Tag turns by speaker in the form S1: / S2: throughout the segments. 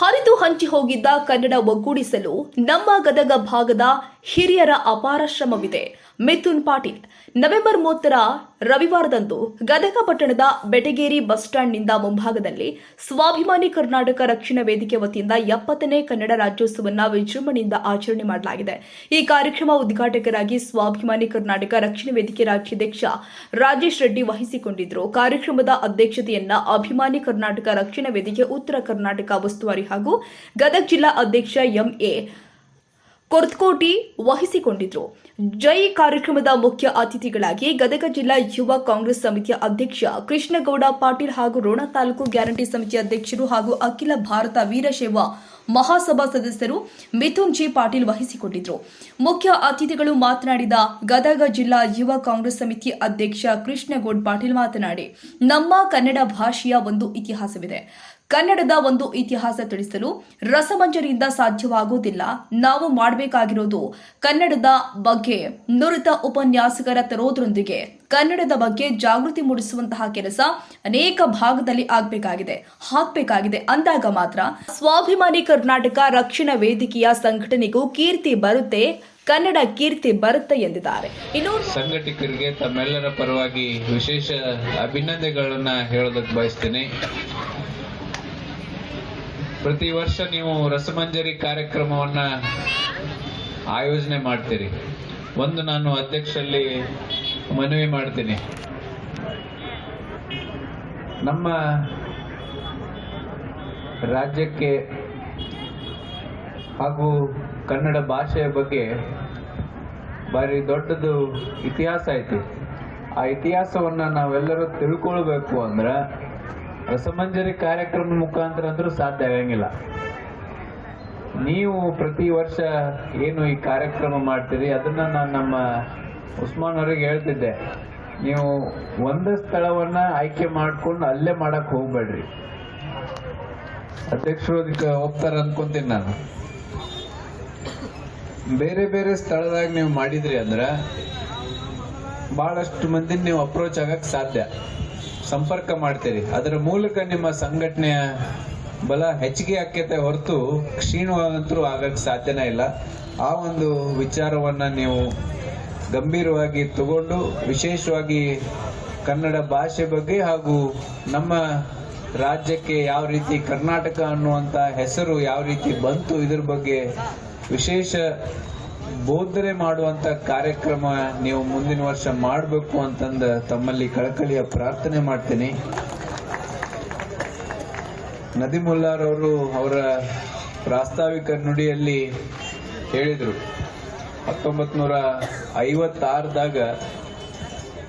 S1: ಹರಿದು ಹಂಚಿ ಹೋಗಿದ್ದ ಕನ್ನಡ ಒಗ್ಗೂಡಿಸಲು ನಮ್ಮ ಗದಗ ಭಾಗದ ಹಿರಿಯರ ಅಪಾರ ಶ್ರಮವಿದೆ. ಮಿಥುನ್ ಪಾಟೀಲ್, ನವೆಂಬರ್ ಮೂವತ್ತರ ರವಿವಾರದಂದು ಗದಗ ಪಟ್ಟಣದ ಬೆಟಗೇರಿ ಬಸ್ ಸ್ಟ್ಯಾಂಡ್ನಿಂದ ಮುಂಭಾಗದಲ್ಲಿ ಸ್ವಾಭಿಮಾನಿ ಕರ್ನಾಟಕ ರಕ್ಷಣಾ ವೇದಿಕೆ ವತಿಯಿಂದ ಎಪ್ಪತ್ತನೇ ಕನ್ನಡ ರಾಜ್ಯೋತ್ಸವವನ್ನು ವಿಜೃಂಭಣೆಯಿಂದ ಆಚರಣೆ ಮಾಡಲಾಗಿದೆ. ಈ ಕಾರ್ಯಕ್ರಮ ಉದ್ಘಾಟಕರಾಗಿ ಸ್ವಾಭಿಮಾನಿ ಕರ್ನಾಟಕ ರಕ್ಷಣಾ ವೇದಿಕೆ ರಾಜ್ಯಾಧ್ಯಕ್ಷ ರಾಜೇಶ್ ರೆಡ್ಡಿ ವಹಿಸಿಕೊಂಡಿದ್ದರು ಕಾರ್ಯಕ್ರಮದ ಅಧ್ಯಕ್ಷತೆಯನ್ನ ಅಭಿಮಾನಿ ಕರ್ನಾಟಕ ರಕ್ಷಣಾ ವೇದಿಕೆ ಉತ್ತರ ಕರ್ನಾಟಕ ಉಸ್ತುವಾರಿ ಹಾಗೂ ಗದಗ ಜಿಲ್ಲಾ ಅಧ್ಯಕ್ಷ ಎಂಎ ಕೊರ್ತ್ಕೋಟಿ ವಹಿಸಿಕೊಂಡಿದ್ರು. ಜೈ ಕಾರ್ಯಕ್ರಮದ ಮುಖ್ಯ ಅತಿಥಿಗಳಾಗಿ ಗದಗ ಜಿಲ್ಲಾ ಯುವ ಕಾಂಗ್ರೆಸ್ ಸಮಿತಿಯ ಅಧ್ಯಕ್ಷ ಕೃಷ್ಣಗೌಡ ಪಾಟೀಲ್ ಹಾಗೂ ರೋಣ ತಾಲೂಕು ಗ್ಯಾರಂಟಿ ಸಮಿತಿ ಅಧ್ಯಕ್ಷರು ಹಾಗೂ ಅಖಿಲ ಭಾರತ ವೀರಶೈವ ಮಹಾಸಭಾ ಸದಸ್ಯರು ಮಿಥುನ್ ಜಿ ಪಾಟೀಲ್ ವಹಿಸಿಕೊಂಡಿದ್ರು. ಮುಖ್ಯ ಅತಿಥಿಗಳು ಮಾತನಾಡಿದ ಗದಗ ಜಿಲ್ಲಾ ಯುವ ಕಾಂಗ್ರೆಸ್ ಸಮಿತಿ ಅಧ್ಯಕ್ಷ ಕೃಷ್ಣಗೌಡ್ ಪಾಟೀಲ್ ಮಾತನಾಡಿ, ನಮ್ಮ ಕನ್ನಡ ಭಾಷೆಯ ಒಂದು ಇತಿಹಾಸವಿದೆ. ಕನ್ನಡದ ಒಂದು ಇತಿಹಾಸ ತಿಳಿಸಲು ರಸಮಂಜರಿಯಿಂದ ಸಾಧ್ಯವಾಗುವುದಿಲ್ಲ. ನಾವು ಮಾಡಬೇಕಾಗಿರೋದು ಕನ್ನಡದ ಬಗ್ಗೆ ನುರಿತ ಉಪನ್ಯಾಸಕರ ತರೋದ್ರೊಂದಿಗೆ ಕನ್ನಡದ ಬಗ್ಗೆ ಜಾಗೃತಿ ಮೂಡಿಸುವಂತಹ ಕೆಲಸ ಅನೇಕ ಭಾಗದಲ್ಲಿ ಆಗಬೇಕಾಗಿದೆ. ಹಾಕಬೇಕಾಗಿದೆ. ಅಂದಾಗ ಮಾತ್ರ ಸ್ವಾಭಿಮಾನಿ ಕರ್ನಾಟಕ ರಕ್ಷಣಾ ವೇದಿಕೆಯ ಸಂಘಟನೆಗೂ ಕೀರ್ತಿ ಬರುತ್ತೆ, ಕನ್ನಡ ಕೀರ್ತಿ ಬರುತ್ತೆ ಎಂದಿದ್ದಾರೆ. ಇನ್ನು
S2: ಸಂಘಟಕರಿಗೆ ತಮ್ಮೆಲ್ಲರ ಪರವಾಗಿ ವಿಶೇಷ ಅಭಿನಂದನೆಗಳನ್ನ ಹೇಳೋದಕ್ಕೆ ಬಯಸ್ತೀನಿ. ಪ್ರತಿ ವರ್ಷ ನೀವು ರಸಮಂಜರಿ ಕಾರ್ಯಕ್ರಮವನ್ನ ಆಯೋಜನೆ ಮಾಡ್ತೀರಿ. ಒಂದು ನಾನು ಅಧ್ಯಕ್ಷಲ್ಲಿ ಮನವಿ ಮಾಡ್ತೀನಿ. ನಮ್ಮ ರಾಜ್ಯಕ್ಕೆ ಹಾಗೂ ಕನ್ನಡ ಭಾಷೆಯ ಬಗ್ಗೆ ಭಾರಿ ದೊಡ್ಡದು ಇತಿಹಾಸ ಐತಿ. ಆ ಇತಿಹಾಸವನ್ನ ನಾವೆಲ್ಲರೂ ತಿಳ್ಕೊಳ್ಬೇಕು ಅಂದ್ರ ರಸಮಂಜರಿ ಕಾರ್ಯಕ್ರಮ ಮುಖಾಂತರ ಅಂದ್ರೂ ಸಾಧ್ಯ ಆಗಂಗಿಲ್ಲ. ನೀವು ಪ್ರತಿ ವರ್ಷ ಏನು ಈ ಕಾರ್ಯಕ್ರಮ ಮಾಡ್ತೀರಿ, ಅದನ್ನ ನಾನು ನಮ್ಮ ಉಸ್ಮಾನ್ ಅವರಿಗೆ ಹೇಳ್ತಿದ್ದೆ. ನೀವು ಒಂದು ಸ್ಥಳವನ್ನ ಆಯ್ಕೆ ಮಾಡ್ಕೊಂಡು ಅಲ್ಲೇ ಮಾಡಕ್ ಹೋಗ್ಬೇಡ್ರಿ. ಅಧ್ಯಕ್ಷರು ಅದಕ್ಕೆ ಹೋಗ್ತಾರ ಅನ್ಕೊಂತೀನಿ ನಾನು. ಬೇರೆ ಬೇರೆ ಸ್ಥಳದಾಗ ನೀವು ಮಾಡಿದ್ರಿ ಅಂದ್ರ ಬಹಳಷ್ಟು ಮಂದಿ ನೀವು ಅಪ್ರೋಚ್ ಆಗಕ್ ಸಾಧ್ಯ. ಸಂಪರ್ಕ ಮಾಡ್ತೀರಿ. ಅದರ ಮೂಲಕ ನಿಮ್ಮ ಸಂಘಟನೆಯ ಬಲ ಹೆಚ್ಚಿಗೆ ಆಕ್ಯತೆ ಹೊರತು ಕ್ಷೀಣವಾಗಂತರೂ ಆಗಕ್ಕೆ ಸಾಧ್ಯನೇ ಇಲ್ಲ. ಆ ಒಂದು ವಿಚಾರವನ್ನ ನೀವು ಗಂಭೀರವಾಗಿ ತಗೊಂಡು ವಿಶೇಷವಾಗಿ ಕನ್ನಡ ಭಾಷೆ ಬಗ್ಗೆ ಹಾಗೂ ನಮ್ಮ ರಾಜ್ಯಕ್ಕೆ ಯಾವ ರೀತಿ ಕರ್ನಾಟಕ ಅನ್ನುವಂತ ಹೆಸರು ಯಾವ ರೀತಿ ಬಂತು ಇದ್ರ ಬಗ್ಗೆ ವಿಶೇಷ ಬೋಧನೆ ಮಾಡುವಂತ ಕಾರ್ಯಕ್ರಮ ನೀವು ಮುಂದಿನ ವರ್ಷ ಮಾಡಬೇಕು ಅಂತಂದ ತಮ್ಮಲ್ಲಿ ಕಳಕಳಿಯ ಪ್ರಾರ್ಥನೆ ಮಾಡ್ತೀನಿ. ನದಿಮುಲ್ಲಾರವರು ಅವರ ಪ್ರಾಸ್ತಾವಿಕ ನುಡಿಯಲ್ಲಿ ಹೇಳಿದರು ಹತ್ತೊಂಬತ್ ನೂರ ಐವತ್ತಾರದಾಗ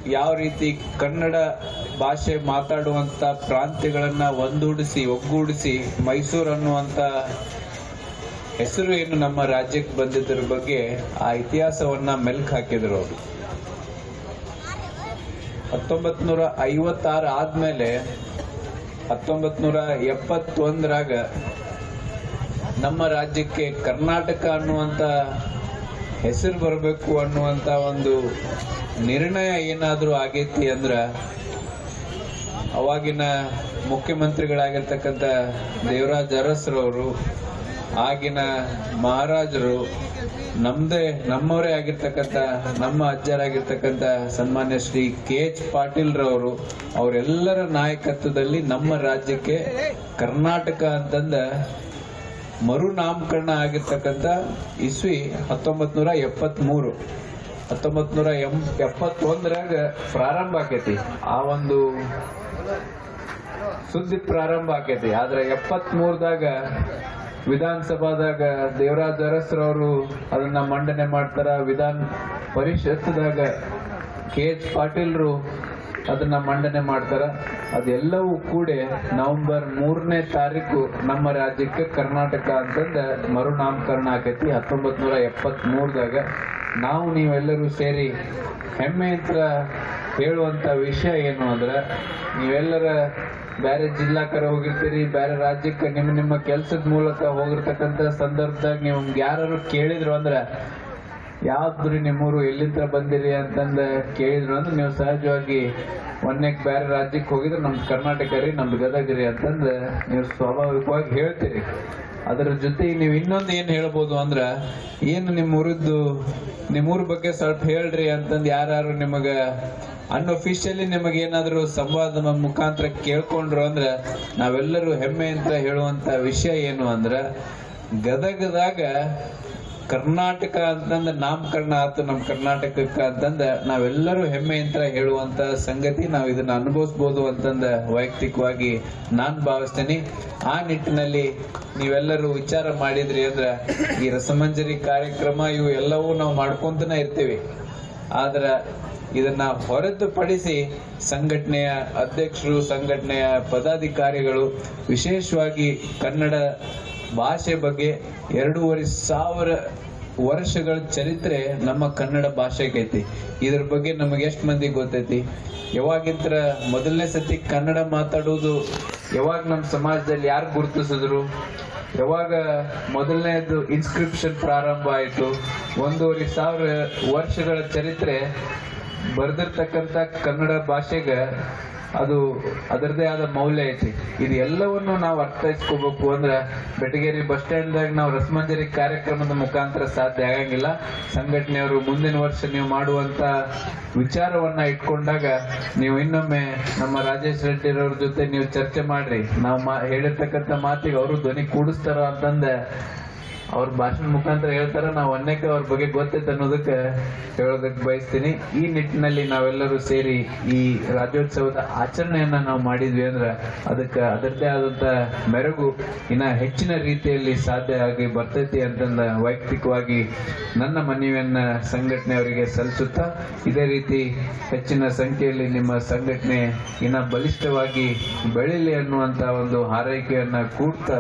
S2: ಯಾವ ರೀತಿ ಕನ್ನಡ ಭಾಷೆ ಮಾತಾಡುವಂತ ಪ್ರಾಂತ್ಯಗಳನ್ನು ಒಂದೂಡಿಸಿ, ಒಗ್ಗೂಡಿಸಿ ಮೈಸೂರು ಅನ್ನುವಂತ ಹೆಸರು ಏನು ನಮ್ಮ ರಾಜ್ಯಕ್ಕೆ ಬಂದಿದ್ದರ ಬಗ್ಗೆ ಆ ಇತಿಹಾಸವನ್ನ ಮೆಲ್ಕ್ ಹಾಕಿದ್ರು ಅವರು. ಹತ್ತೊಂಬತ್ ನೂರ ಐವತ್ತಾರು ಆದ್ಮೇಲೆ ಹತ್ತೊಂಬತ್ ನೂರ ಎಪ್ಪತ್ತೊಂದರಾಗ ನಮ್ಮ ರಾಜ್ಯಕ್ಕೆ ಕರ್ನಾಟಕ ಅನ್ನುವಂತ ಹೆಸರು ಬರಬೇಕು ಅನ್ನುವಂತ ಒಂದು ನಿರ್ಣಯ ಏನಾದರೂ ಆಗೈತಿ ಅಂದ್ರ ಅವಾಗಿನ ಮುಖ್ಯಮಂತ್ರಿಗಳಾಗಿರ್ತಕ್ಕಂಥ ದೇವರಾಜ್ ಅರಸ್ರವರು ಆಗಿನ ಮಹಾರಾಜರು ನಮ್ದೇ, ನಮ್ಮವರೇ ಆಗಿರ್ತಕ್ಕಂಥ, ನಮ್ಮ ಅಜ್ಜರಾಗಿರ್ತಕ್ಕಂಥ ಸನ್ಮಾನ್ಯ ಶ್ರೀ ಕೆ ಎಚ್ ಪಾಟೀಲ್ ರವರು ಅವರೆಲ್ಲರ ನಾಯಕತ್ವದಲ್ಲಿ ನಮ್ಮ ರಾಜ್ಯಕ್ಕೆ ಕರ್ನಾಟಕ ಅಂತಂದ ಮರುನಾಮಕರಣ ಆಗಿರ್ತಕ್ಕಂಥ ಇಸ್ವಿ ಹತ್ತೊಂಬತ್ ನೂರ ಎಪ್ಪತ್ ಮೂರು ಹತ್ತೊಂಬತ್ ನೂರ ಎಂ, ಎಪ್ಪತ್ತೊಂದರಾಗ ಪ್ರಾರಂಭ ಆಕೈತಿ. ಆ ಒಂದು ಸುದ್ದಿ ಪ್ರಾರಂಭ ಆಕೈತಿ. ಆದ್ರೆ ಎಪ್ಪತ್ ಮೂರದಾಗ ವಿಧಾನಸಭಾದಾಗ ದೇವರಾಜ್ ಅರಸ್ರವರು ಅದನ್ನ ಮಂಡನೆ ಮಾಡ್ತಾರ. ವಿಧಾನ ಪರಿಷತ್ದಾಗ ಕೆ ಎಚ್ ಪಾಟೀಲ್ರು ಅದನ್ನ ಮಂಡನೆ ಮಾಡ್ತಾರ. ಅದೆಲ್ಲವೂ ಕೂಡ ನವೆಂಬರ್ ಮೂರನೇ ತಾರೀಕು ನಮ್ಮ ರಾಜ್ಯಕ್ಕೆ ಕರ್ನಾಟಕ ಅಂತಂದ ಮರುನಾಮಕರಣ ಆಕೈತಿ. ಹತ್ತೊಂಬತ್ ನೂರ ಎಪ್ಪತ್ತ್ ಮೂರದಾಗ ನಾವು ನೀವೆಲ್ಲರೂ ಸೇರಿ ಹೆಮ್ಮೆ ಅಂತ ಹೇಳುವಂತ ವಿಷಯ ಏನು ಅಂದ್ರೆ ನೀವೆಲ್ಲರ ಬೇರೆ ಜಿಲ್ಲಾಕರ ಹೋಗಿರ್ತೀರಿ, ಬೇರೆ ರಾಜ್ಯಕ್ಕೆ ನಿಮ್ಮ ನಿಮ್ಮ ಕೆಲಸದ ಮೂಲಕ ಹೋಗಿರ್ತಕ್ಕಂಥ ಸಂದರ್ಭದಾಗ ನೀವು ಯಾರು ಕೇಳಿದ್ರು ಅಂದ್ರ ಯಾವ್ದ್ರಿ ನಿಮ್ಮೂರು ಎಲ್ಲಿಂದ ಬಂದಿರಿ ಅಂತಂದ ಕೇಳಿದ್ರು ಅಂದ್ರೆ ನೀವು ಸಹಜವಾಗಿ ಒಂದಕ್ಕೆ ಬೇರೆ ರಾಜ್ಯಕ್ಕೆ ಹೋಗಿದ್ರೆ ನಮ್ಮ ಕರ್ನಾಟಕ ರೀ, ನಮ್ದು ಗದಗ ರೀ ಅಂತಂದ ನೀವು ಸ್ವಾಭಾವಿಕವಾಗಿ ಹೇಳ್ತೀರಿ. ಅದರ ಜೊತೆಗೆ ನೀವು ಇನ್ನೊಂದು ಏನ್ ಹೇಳ್ಬೋದು ಅಂದ್ರ, ಏನು ನಿಮ್ಮ ಊರದ್ದು ನಿಮ್ಮೂರ ಬಗ್ಗೆ ಸ್ವಲ್ಪ ಹೇಳ್ರಿ ಅಂತಂದ್ ಯಾರು ನಿಮಗ ಅನ್ಅಫಿಷಿಯಲಿ ನಿಮಗೆ ಏನಾದ್ರು ಸಂವಾದ ಮುಖಾಂತರ ಕೇಳ್ಕೊಂಡ್ರು ಅಂದ್ರ ನಾವೆಲ್ಲರೂ ಹೆಮ್ಮೆ ಅಂತ ಹೇಳುವಂತ ವಿಷಯ ಏನು ಅಂದ್ರ ಗದಗದಾಗ ಕರ್ನಾಟಕ ಅಂತಂದ ನಾಮಕರಣ ಆತು, ನಮ್ಮ ಕರ್ನಾಟಕಕ್ಕ ಅಂತಂದ ನಾವೆಲ್ಲರೂ ಹೆಮ್ಮೆ ಅಂತ ಹೇಳುವಂತ ಸಂಗತಿ ನಾವು ಇದನ್ನ ಅನುಭವಿಸ್ಬೋದು ಅಂತಂದ ವೈಯಕ್ತಿಕವಾಗಿ ನಾನು ಭಾವಿಸ್ತೇನೆ. ಆ ನಿಟ್ಟಿನಲ್ಲಿ ನೀವೆಲ್ಲರೂ ವಿಚಾರ ಮಾಡಿದ್ರಿ ಅಂದ್ರ ಈ ರಸಮಂಜರಿ ಕಾರ್ಯಕ್ರಮ ಇವು ಎಲ್ಲವೂ ನಾವು ಮಾಡ್ಕೊಂತನ ಇರ್ತೀವಿ. ಆದ್ರ ಇದನ್ನ ಹೊರತುಪಡಿಸಿ ಸಂಘಟನೆಯ ಅಧ್ಯಕ್ಷರು, ಸಂಘಟನೆಯ ಪದಾಧಿಕಾರಿಗಳು ವಿಶೇಷವಾಗಿ ಕನ್ನಡ ಭಾಷೆ ಬಗ್ಗೆ ಎರಡೂವರೆ ಸಾವಿರ ವರ್ಷಗಳ ಚರಿತ್ರೆ ನಮ್ಮ ಕನ್ನಡ ಭಾಷೆಗೈತಿ ಇದ್ರ ಬಗ್ಗೆ ನಮಗೆ ಎಷ್ಟು ಮಂದಿ ಗೊತ್ತೈತಿ? ಯಾವಾಗಿದ್ರ ಮೊದಲನೇ ಸತಿ ಕನ್ನಡ ಮಾತಾಡೋದು ಯಾವಾಗ ನಮ್ಮ ಸಮಾಜದಲ್ಲಿ ಯಾರು ಗುರುತಿಸಿದ್ರು? ಯಾವಾಗ ಮೊದಲನೇದು ಇನ್ಸ್ಕ್ರಿಪ್ಷನ್ ಪ್ರಾರಂಭ ಆಯಿತು? ಒಂದೂವರೆ ಸಾವಿರ ವರ್ಷಗಳ ಚರಿತ್ರೆ ಬರೆದಿರ್ತಕ್ಕಂಥ ಕನ್ನಡ ಭಾಷೆಗೆ ಅದು ಅದರದೇ ಆದ ಮೌಲ್ಯ ಐತಿ. ಇದು ಎಲ್ಲವನ್ನು ನಾವು ಅರ್ಥೈಸ್ಕೋಬೇಕು ಅಂದ್ರೆ ಬೆಟಗೇರಿ ಬಸ್ ಸ್ಟ್ಯಾಂಡ್ದಾಗ ನಾವು ರಸಮಂಜರಿ ಕಾರ್ಯಕ್ರಮದ ಮುಖಾಂತರ ಸಾಧ್ಯ ಆಗಂಗಿಲ್ಲ. ಸಂಘಟನೆಯವರು ಮುಂದಿನ ವರ್ಷ ನೀವು ಮಾಡುವಂತ ವಿಚಾರವನ್ನ ಇಟ್ಕೊಂಡಾಗ ನೀವು ಇನ್ನೊಮ್ಮೆ ನಮ್ಮ ರಾಜೇಶ್ ರೆಡ್ಡಿರವ್ರ ಜೊತೆ ನೀವು ಚರ್ಚೆ ಮಾಡ್ರಿ. ನಾವು ಹೇಳಿರ್ತಕ್ಕಂಥ ಮಾತಿಗೆ ಅವರು ಧ್ವನಿ ಕೂಡಿಸ್ತಾರ ಅಂತಂದ ಅವ್ರ ಭಾಷಣ ಮುಖಾಂತರ ಹೇಳ್ತಾರ, ನಾವು ಅನೇಕ ಅವ್ರ ಬಗ್ಗೆ ಗೊತ್ತೈತೆ ಅನ್ನೋದಕ್ಕೆ ಹೇಳೋದಕ್ಕೆ ಬಯಸ್ತೀನಿ. ಈ ನಿಟ್ಟಿನಲ್ಲಿ ನಾವೆಲ್ಲರೂ ಸೇರಿ ಈ ರಾಜ್ಯೋತ್ಸವದ ಆಚರಣೆಯನ್ನ ನಾವು ಮಾಡಿದ್ವಿ ಅಂದ್ರೆ ಅದಕ್ಕೆ ಅದರದ್ದೇ ಆದಂತ ಮೆರಗು ಇನ್ನ ಹೆಚ್ಚಿನ ರೀತಿಯಲ್ಲಿ ಸಾಧ್ಯ ಆಗಿ ಬರ್ತೈತಿ ಅಂತಂದ ವೈಯಕ್ತಿಕವಾಗಿ ನನ್ನ ಮನವಿಯನ್ನ ಸಂಘಟನೆಯವರಿಗೆ ಸಲ್ಲಿಸುತ್ತಾ, ಇದೇ ರೀತಿ ಹೆಚ್ಚಿನ ಸಂಖ್ಯೆಯಲ್ಲಿ ನಿಮ್ಮ ಸಂಘಟನೆ ಇನ್ನ ಬಲಿಷ್ಠವಾಗಿ ಬೆಳಿಲಿ ಅನ್ನುವಂತ ಒಂದು ಹಾರೈಕೆಯನ್ನ ಕೂಡ್ತಾ.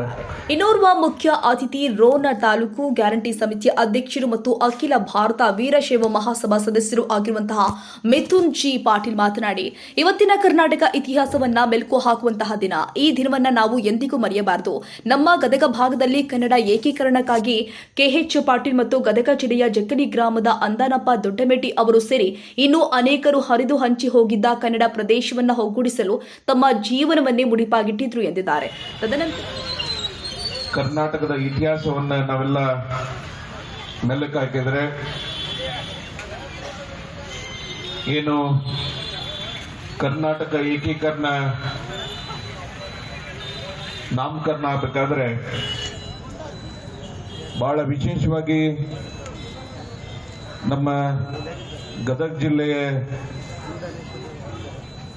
S1: ಇನ್ನೋರ್ವ ಮುಖ್ಯ ಅತಿಥಿ ರೋಣ ತಾಲೂಕು ಗ್ಯಾರಂಟಿ ಸಮಿತಿಯ ಅಧ್ಯಕ್ಷರು ಮತ್ತು ಅಖಿಲ ಭಾರತ ವೀರಶೈವ ಮಹಾಸಭಾ ಸದಸ್ಯರು ಆಗಿರುವಂತಹ ಮಿಥುನ್ ಜಿ ಪಾಟೀಲ್ ಮಾತನಾಡಿ, ಇವತ್ತಿನ ಕರ್ನಾಟಕ ಇತಿಹಾಸವನ್ನ ಮೆಲುಕು ಹಾಕುವಂತಹ ದಿನ. ಈ ದಿನವನ್ನ ನಾವು ಎಂದಿಗೂ ಮರೆಯಬಾರದು. ನಮ್ಮ ಗದಗ ಭಾಗದಲ್ಲಿ ಕನ್ನಡ ಏಕೀಕರಣಕ್ಕಾಗಿ ಕೆಎಚ್ ಪಾಟೀಲ್ ಮತ್ತು ಗದಗ ಜಿಲ್ಲೆಯ ಜಕ್ಕಲಿ ಗ್ರಾಮದ ಅಂದಾನಪ್ಪ ದೊಡ್ಡಮೇಟಿ ಅವರು ಸೇರಿ ಇನ್ನೂ ಅನೇಕರು ಹರಿದು ಹಂಚಿ ಹೋಗಿದ್ದ ಕನ್ನಡ ಪ್ರದೇಶವನ್ನ ಒಗ್ಗೂಡಿಸಲು ತಮ್ಮ ಜೀವನವನ್ನೇ ಮುಡಿಪಾಗಿಟ್ಟಿದ್ರು ಎಂದಿದ್ದಾರೆ. ತದನಂತರ
S3: ಕರ್ನಾಟಕದ ಇತಿಹಾಸವನ್ನ ನಾವೆಲ್ಲ ಮೆಲ್ಲಕ್ಕೆ ಹಾಕಿದ್ರೆ ಏನು ಕರ್ನಾಟಕ ಏಕೀಕರಣ ನಾಮಕರಣ ಆಗಬೇಕಾದ್ರೆ ಬಹಳ ವಿಶೇಷವಾಗಿ ನಮ್ಮ ಗದಗ ಜಿಲ್ಲೆಯ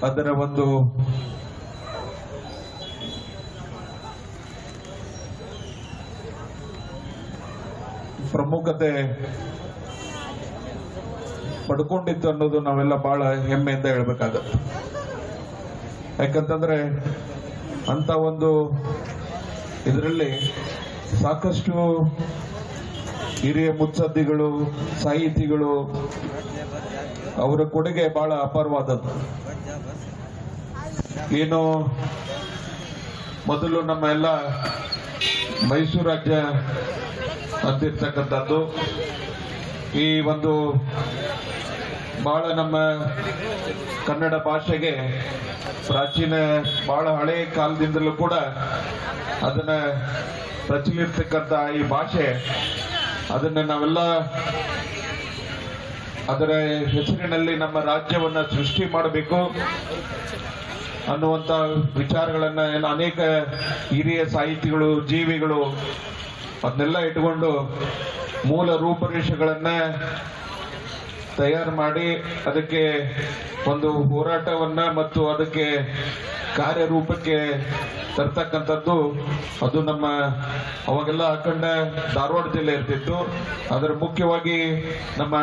S3: ಅದರ ಒಂದು ಪ್ರಮುಖತೆ ಪಡ್ಕೊಂಡಿತ್ತು ಅನ್ನೋದು ನಾವೆಲ್ಲ ಬಹಳ ಹೆಮ್ಮೆಯಿಂದ ಹೇಳ್ಬೇಕಾಗತ್ತೆ. ಯಾಕಂತಂದ್ರೆ ಅಂತ ಒಂದು ಇದರಲ್ಲಿ ಸಾಕಷ್ಟು ಹಿರಿಯ ಮುತ್ಸದ್ದಿಗಳು, ಸಾಹಿತಿಗಳು ಅವರ ಕೊಡುಗೆ ಬಹಳ ಅಪಾರವಾದದ್ದು. ಏನು ಮೊದಲು ನಮ್ಮ ಎಲ್ಲ ಮೈಸೂರು ರಾಜ್ಯ ಅಂತಿರ್ತಕ್ಕಂಥದ್ದು ಈ ಒಂದು ಬಹಳ ನಮ್ಮ ಕನ್ನಡ ಭಾಷೆಗೆ ಪ್ರಾಚೀನ, ಬಹಳ ಹಳೆ ಕಾಲದಿಂದಲೂ ಕೂಡ ಅದನ್ನ ಪ್ರಚಲಿರ್ತಕ್ಕಂಥ ಈ ಭಾಷೆ, ಅದನ್ನ ನಾವೆಲ್ಲ ಅದರ ಹೆಸರಿನಲ್ಲಿ ನಮ್ಮ ರಾಜ್ಯವನ್ನ ಸೃಷ್ಟಿ ಮಾಡಬೇಕು ಅನ್ನುವಂತ ವಿಚಾರಗಳನ್ನ ಅನೇಕ ಹಿರಿಯ ಸಾಹಿತಿಗಳು, ಜೀವಿಗಳು ಅದನ್ನೆಲ್ಲ ಇಟ್ಕೊಂಡು ಮೂಲ ರೂಪರೇಷೆಗಳನ್ನ ತಯಾರು ಮಾಡಿ ಅದಕ್ಕೆ ಒಂದು ಹೋರಾಟವನ್ನ ಮತ್ತು ಅದಕ್ಕೆ ಕಾರ್ಯರೂಪಕ್ಕೆ ತರ್ತಕ್ಕಂಥದ್ದು ಅದು ನಮ್ಮ ಅವಾಗೆಲ್ಲ ಅಖಂಡ ಧಾರವಾಡ ಜಿಲ್ಲೆ ಇರ್ತಿತ್ತು. ಅದರ ಮುಖ್ಯವಾಗಿ ನಮ್ಮ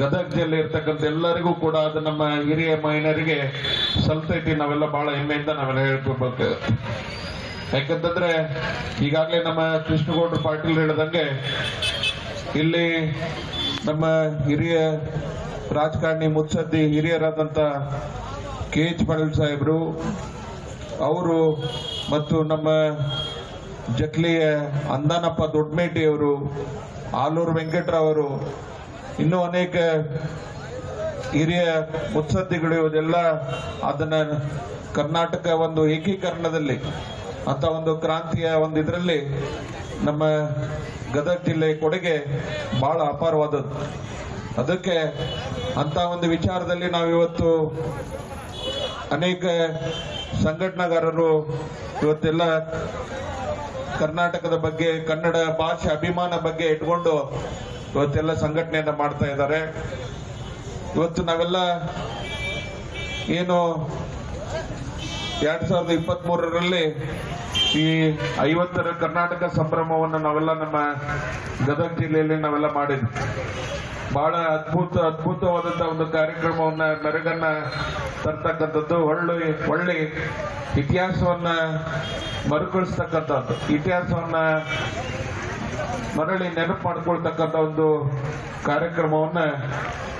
S3: ಗದಗ ಜಿಲ್ಲೆ ಇರ್ತಕ್ಕಂಥ ಎಲ್ಲರಿಗೂ ಕೂಡ ಅದು ನಮ್ಮ ಹಿರಿಯ ಮಹಿಳೆಯರಿಗೆ ಸಲ್ತೈತಿ, ನಾವೆಲ್ಲ ಬಹಳ ಹೆಮ್ಮೆಯಿಂದ ನಾವೆಲ್ಲ ಹೇಳ್ಕೋಬೇಕು ಯಾಕಂತಂದ್ರೆ ಈಗಾಗಲೇ ನಮ್ಮ ಕೃಷ್ಣಗೌಡರು ಪಾಟೀಲ್ ಹೇಳಿದಂಗೆ ಇಲ್ಲಿ ನಮ್ಮ ಹಿರಿಯ ರಾಜಕಾರಣಿ ಮುತ್ಸದ್ದಿ ಹಿರಿಯರಾದಂತ ಕೆ ಎಚ್ ಪಾಟೀಲ್ ಸಾಹೇಬರು, ಅವರು ಮತ್ತು ನಮ್ಮ ಜಕ್ಲಿಯ ಅಂದಾನಪ್ಪ ದೊಡ್ಡಮೇಟಿ ಅವರು, ಆಲೂರು ವೆಂಕಟರಾವ್ ಅವರು, ಇನ್ನೂ ಅನೇಕ ಹಿರಿಯ ಮುತ್ಸದ್ದಿಗಳು ಇವರೆಲ್ಲ ಅದನ್ನ ಕರ್ನಾಟಕ ಒಂದು ಏಕೀಕರಣದಲ್ಲಿ ಅಂತ ಒಂದು ಕ್ರಾಂತಿಯ ಒಂದು ಇದರಲ್ಲಿ ನಮ್ಮ ಗದಗ ಜಿಲ್ಲೆ ಕೊಡುಗೆ ಬಹಳ ಅಪಾರವಾದದ್ದು. ಅದಕ್ಕೆ ಅಂತ ಒಂದು ವಿಚಾರದಲ್ಲಿ ನಾವಿವತ್ತು ಅನೇಕ ಸಂಘಟನಾಗಾರರು ಇವತ್ತೆಲ್ಲ ಕರ್ನಾಟಕದ ಬಗ್ಗೆ, ಕನ್ನಡ ಭಾಷೆ ಅಭಿಮಾನ ಬಗ್ಗೆ ಇಟ್ಕೊಂಡು ಇವತ್ತೆಲ್ಲ ಸಂಘಟನೆಯನ್ನ ಮಾಡ್ತಾ ಇದ್ದಾರೆ. ಇವತ್ತು ನಾವೆಲ್ಲ ಏನು ಎರಡ್ ಸಾವಿರದ ಇಪ್ಪತ್ತ್ ಮೂರರಲ್ಲಿ ಈ ಐವತ್ತರ ಕರ್ನಾಟಕ ಸಂಭ್ರಮವನ್ನು ನಾವೆಲ್ಲ ನಮ್ಮ ಗದಗ ಜಿಲ್ಲೆಯಲ್ಲಿ ನಾವೆಲ್ಲ ಮಾಡಿದ್ವಿ. ಬಹಳ ಅದ್ಭುತ, ಅದ್ಭುತವಾದಂತ ಒಂದು ಕಾರ್ಯಕ್ರಮವನ್ನ, ಮೆರಗನ್ನ ತರ್ತಕ್ಕಂಥದ್ದು, ಒಳ್ಳೆ ಒಳ್ಳೆ ಇತಿಹಾಸವನ್ನ ಮರುಕಳಿಸ್ತಕ್ಕಂಥದ್ದು. ಇತಿಹಾಸವನ್ನ ಮರಳಿ ನೆನಪು ಮಾಡ್ಕೊಳ್ತಕ್ಕಂಥ ಒಂದು ಕಾರ್ಯಕ್ರಮವನ್ನ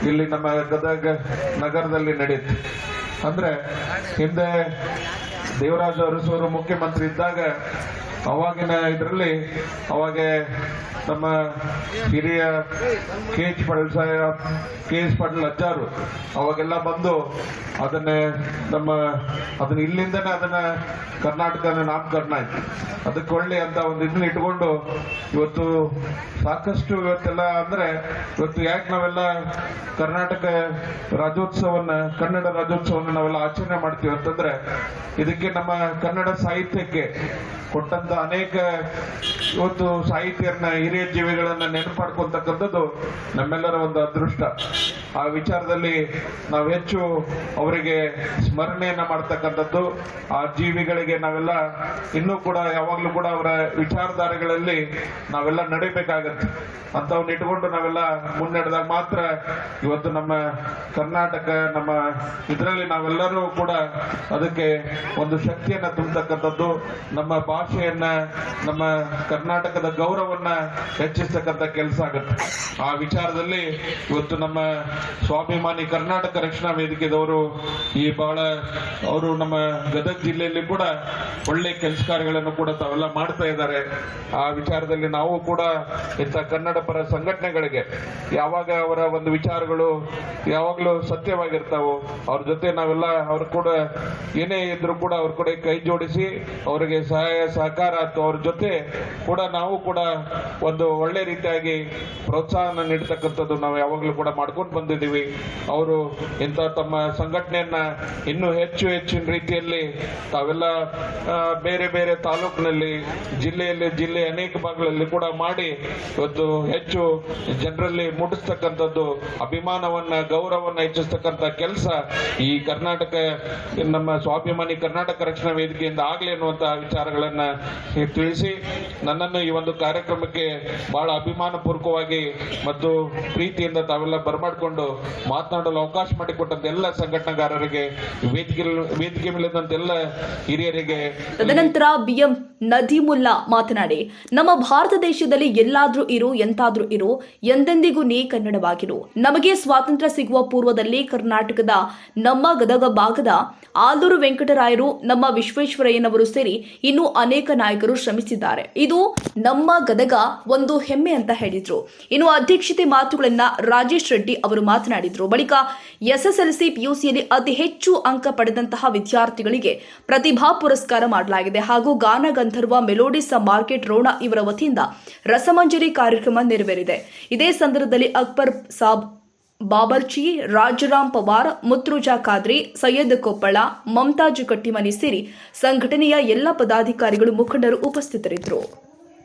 S3: ಇಲ್ಲಿ ನಮ್ಮ ಗದಗ ನಗರದಲ್ಲಿ ನಡೆಯುತ್ತೆ. ಅಂದ್ರೆ ಹಿಂದೆ ದೇವರಾಜ ಅರಸವರು ಮುಖ್ಯಮಂತ್ರಿ ಇದ್ದಾಗ ಅವಾಗಿನ ಇದರಲ್ಲಿ ಅವಾಗ ನಮ್ಮ ಹಿರಿಯ ಕೆ ಎಚ್ ಪಟೇಲ್ ಸಾಹೇಬ್, ಕೆ ಎಸ್ ಪಟೇಲ್ ಅಜ್ಜಾರು ಅವಾಗೆಲ್ಲ ಬಂದು ಅದನ್ನ ನಮ್ಮ ಅದನ್ನ ಇಲ್ಲಿಂದನೇ ಅದನ್ನ ಕರ್ನಾಟಕನ ನಾಮಕರಣ ಆಯ್ತು. ಅದಕ್ಕೆ ಒಳ್ಳೆ ಅಂತ ಒಂದು ಇದನ್ನ ಇಟ್ಕೊಂಡು ಇವತ್ತು ಸಾಕಷ್ಟು ಇವತ್ತೆಲ್ಲ ಅಂದ್ರೆ ಇವತ್ತು ಯಾಕೆ ನಾವೆಲ್ಲ ಕರ್ನಾಟಕ ರಾಜ್ಯೋತ್ಸವನ್ನ, ಕನ್ನಡ ರಾಜ್ಯೋತ್ಸವನ್ನ ನಾವೆಲ್ಲ ಆಚರಣೆ ಮಾಡ್ತೀವಿ ಅಂತಂದ್ರೆ ಇದಕ್ಕೆ ನಮ್ಮ ಕನ್ನಡ ಸಾಹಿತ್ಯಕ್ಕೆ ಕೊಟ್ಟಂತ ಅನೇಕ ಇವತ್ತು ಸಾಹಿತ್ಯರನ್ನ ಹಿರಿಯ ಜೀವಿಗಳನ್ನ ನೆನಪು ಮಾಡ್ಕೊಂತಕ್ಕಂಥದ್ದು ನಮ್ಮೆಲ್ಲರ ಒಂದು ಅದೃಷ್ಟ. ಆ ವಿಚಾರದಲ್ಲಿ ನಾವು ಹೆಚ್ಚು ಅವರಿಗೆ ಸ್ಮರಣೆಯನ್ನ ಮಾಡ್ತಕ್ಕಂಥದ್ದು, ಆ ಜೀವಿಗಳಿಗೆ ನಾವೆಲ್ಲ ಇನ್ನೂ ಕೂಡ ಯಾವಾಗಲೂ ಕೂಡ ಅವರ ವಿಚಾರಧಾರೆಗಳಲ್ಲಿ ನಾವೆಲ್ಲ ನಡಿಬೇಕಾಗತ್ತೆ. ಅಂತವನ್ನ ಇಟ್ಕೊಂಡು ನಾವೆಲ್ಲ ಮುನ್ನಡೆದಾಗ ಮಾತ್ರ ಇವತ್ತು ನಮ್ಮ ಕರ್ನಾಟಕ, ನಮ್ಮ ಇದರಲ್ಲಿ ನಾವೆಲ್ಲರೂ ಕೂಡ ಅದಕ್ಕೆ ಒಂದು ಶಕ್ತಿಯನ್ನ ತುಂಬತಕ್ಕಂಥದ್ದು, ನಮ್ಮ ಭಾಷೆಯನ್ನ, ನಮ್ಮ ಕರ್ನಾಟಕದ ಗೌರವನ್ನ ಹೆಚ್ಚಿಸ್ತಕ್ಕಂಥ ಕೆಲಸ ಆಗುತ್ತೆ. ಆ ವಿಚಾರದಲ್ಲಿ ಇವತ್ತು ನಮ್ಮ ಸ್ವಾಭಿಮಾನಿ ಕರ್ನಾಟಕ ರಕ್ಷಣಾ ವೇದಿಕೆದವರು ಈ ಬಹಳ ಅವರು ನಮ್ಮ ಗದಗ ಜಿಲ್ಲೆಯಲ್ಲಿ ಕೂಡ ಒಳ್ಳೆ ಕೆಲಸ ಕಾರ್ಯಗಳನ್ನು ಕೂಡ ತಾವೆಲ್ಲ ಮಾಡ್ತಾ ಇದ್ದಾರೆ. ಆ ವಿಚಾರದಲ್ಲಿ ನಾವು ಕೂಡ ಇಂಥ ಕನ್ನಡ ಪರ ಸಂಘಟನೆಗಳಿಗೆ ಯಾವಾಗ ಅವರ ಒಂದು ವಿಚಾರಗಳು ಯಾವಾಗಲೂ ಸತ್ಯವಾಗಿರ್ತಾವೋ, ಅವ್ರ ಜೊತೆ ನಾವೆಲ್ಲ ಅವ್ರ ಕೂಡ ಏನೇ ಇದ್ರು ಕೂಡ ಅವ್ರ ಕೂಡ ಕೈ ಜೋಡಿಸಿ ಅವರಿಗೆ ಸಹಾಯ ಸಹಕಾರ ಅಥವಾ ಅವ್ರ ಜೊತೆ ಕೂಡ ನಾವು ಕೂಡ ಒಂದು ಒಳ್ಳೆ ರೀತಿಯಾಗಿ ಪ್ರೋತ್ಸಾಹನ ನೀಡತಕ್ಕಂಥದ್ದು ನಾವು ಯಾವಾಗಲೂ ಕೂಡ ಮಾಡ್ಕೊಂಡು ಅವರು ಇಂಥ ತಮ್ಮ ಸಂಘಟನೆಯನ್ನ ಇನ್ನೂ ಹೆಚ್ಚು ಹೆಚ್ಚಿನ ರೀತಿಯಲ್ಲಿ ತಾವೆಲ್ಲ ಬೇರೆ ಬೇರೆ ತಾಲೂಕಿನಲ್ಲಿ, ಜಿಲ್ಲೆಯಲ್ಲಿ, ಜಿಲ್ಲೆ ಅನೇಕ ಭಾಗಗಳಲ್ಲಿ ಕೂಡ ಮಾಡಿ ಇವತ್ತು ಹೆಚ್ಚು ಜನರಲ್ಲಿ ಮುಟ್ಟಿಸ್ತಕ್ಕಂಥದ್ದು ಅಭಿಮಾನವನ್ನ, ಗೌರವವನ್ನ ಹೆಚ್ಚಿಸ್ತಕ್ಕಂಥ ಕೆಲಸ ಈ ಕರ್ನಾಟಕ, ನಮ್ಮ ಸ್ವಾಭಿಮಾನಿ ಕರ್ನಾಟಕ ರಕ್ಷಣಾ ವೇದಿಕೆಯಿಂದ ಆಗಲಿ ಅನ್ನುವಂತಹ ವಿಚಾರಗಳನ್ನ ತಿಳಿಸಿ, ನನ್ನನ್ನು ಈ ಒಂದು ಕಾರ್ಯಕ್ರಮಕ್ಕೆ ಬಹಳ ಅಭಿಮಾನಪೂರ್ವಕವಾಗಿ ಮತ್ತು ಪ್ರೀತಿಯಿಂದ ತಾವೆಲ್ಲ ಬರಮಾಡಿಕೊಂಡು ಮಾತನಾಡಲು ಅವಕಾಶ ಮಾಡಿಕೊಟ್ಟಂತ ಎಲ್ಲ ಸಂಘಟನೆಗಾರರಿಗೆ ವೇದಿಕೆ ವೇದಿಕೆ ಮೇಲಿದ್ದಂತ ಎಲ್ಲ ಹಿರಿಯರಿಗೆ
S1: ತದನಂತರ ಬಿಎಂ ನದೀಮುಲ್ಲಾ ಮಾತನಾಡಿ, ನಮ್ಮ ಭಾರತ ದೇಶದಲ್ಲಿ ಎಲ್ಲಾದ್ರೂ ಇರು, ಎಂತಾದ್ರೂ ಇರು, ಎಂದೆಂದಿಗೂ ನೀ ಕನ್ನಡವಾಗಿರು. ನಮಗೆ ಸ್ವಾತಂತ್ರ್ಯ ಸಿಗುವ ಪೂರ್ವದಲ್ಲಿ ಕರ್ನಾಟಕದ ನಮ್ಮ ಗದಗ ಭಾಗದ ಆಲೂರು ವೆಂಕಟರಾಯರು, ನಮ್ಮ ವಿಶ್ವೇಶ್ವರಯ್ಯನವರು ಸೇರಿ ಇನ್ನೂ ಅನೇಕ ನಾಯಕರು ಶ್ರಮಿಸಿದ್ದಾರೆ. ಇದು ನಮ್ಮ ಗದಗ ಒಂದು ಹೆಮ್ಮೆ ಅಂತ ಹೇಳಿದ್ರು. ಇನ್ನು ಅಧ್ಯಕ್ಷತೆ ಮಾತುಗಳನ್ನ ರಾಜೇಶ್ ರೆಡ್ಡಿ ಅವರು ಮಾತನಾಡಿದ್ರು. ಬಳಿಕ ಎಸ್ಎಸ್ಎಲ್ಸಿ ಪಿಯುಸಿಯಲ್ಲಿ ಅತಿ ಹೆಚ್ಚು ಅಂಕ ಪಡೆದಂತಹ ವಿದ್ಯಾರ್ಥಿಗಳಿಗೆ ಪ್ರತಿಭಾ ಪುರಸ್ಕಾರ ಮಾಡಲಾಗಿದೆ. ಹಾಗೂ ಗಾನ ಗಂಧರ್ವ ಮೆಲೋಡಿಸ್ ಮಾರ್ಕೆಟ್ ರೋಣ ಇವರ ವತಿಯಿಂದ ರಸಮಂಜರಿ ಕಾರ್ಯಕ್ರಮ ನೆರವೇರಿದೆ. ಇದೇ ಸಂದರ್ಭದಲ್ಲಿ ಅಕ್ಬರ್ ಸಾಬ್ ಬಾಬರ್ಚಿ ರಾಜರಾಮ್ ಪವಾರ್, ಮುತ್ರುಜಾ ಖಾದ್ರಿ, ಸೈಯದ್ ಕೊಪ್ಪಳ, ಮಮತಾಜ್ ಕಟ್ಟಿಮನಿ ಸೇರಿ ಸಂಘಟನೆಯ ಎಲ್ಲ ಪದಾಧಿಕಾರಿಗಳು ಮುಖಂಡರು ಉಪಸ್ಥಿತರಿದ್ದರು.